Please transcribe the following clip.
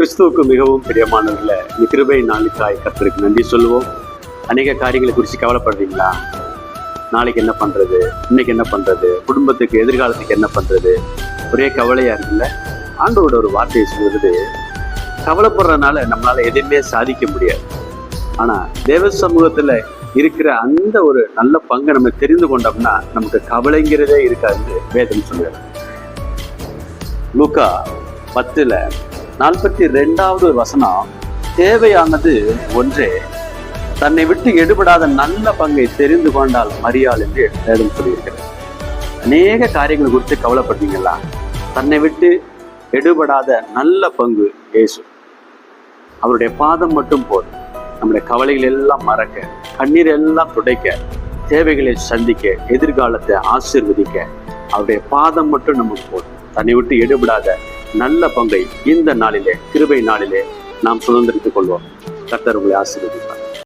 கிறிஸ்துவுக்கு மிகவும் பிரியமானவர்கள இந்த கிருபை நாளுக்காய் கர்த்தருக்கு நன்றி சொல்லுவோம். அநேக காரியங்களை குறித்து கவலைப்படுறீங்களா? நாளைக்கு என்ன பண்றது? இன்னைக்கு என்ன பண்றது? குடும்பத்துக்கு எதிர்காலத்துக்கு என்ன பண்றது? ஒரே கவலையாக இருக்குல்ல? ஆண்டோட ஒரு வார்த்தையை சொல்கிறது கவலைப்படுறதுனால நம்மளால எதையுமே சாதிக்க முடியாது. ஆனா தேவ சமூகத்துல இருக்கிற அந்த ஒரு நல்ல பங்கை நம்ம தெரிந்து கொண்டோம்னா நமக்கு கவலைங்கிறதே இருக்காது வேதம் சொல்லுறது லூக்கா பத்துல நாற்பத்தி ரெண்டாவது வசனம் தேவையானது ஒன்றே. தன்னை விட்டு எடுபடாத நல்ல பங்கை தெரிந்து கொண்டால் மரியாள் என்று வேதம் சொல்லியிருக்கிறது அநேக காரியங்கள் குறித்து கவலைப்படுறீங்களா தன்னை விட்டு எடுபடாத நல்ல பங்கு இயேசு அவருடைய பாதம் மட்டும் போதும். நம்முடைய கவலைகள் எல்லாம் மறக்க கண்ணீர் எல்லாம் துடைக்க தேவைகளை சந்திக்க எதிர்காலத்தை ஆசீர்வதிக்க அவருடைய பாதம் மட்டும் நமக்கு போதும். தன்னை விட்டு எடுபடாத நல்ல பங்கை இந்த நாளிலே கிருபை நாளிலே நாம் சுதந்திரித்துக் கொள்வோம். கர்த்தர் உங்களை ஆசீர்வதிப்பார்.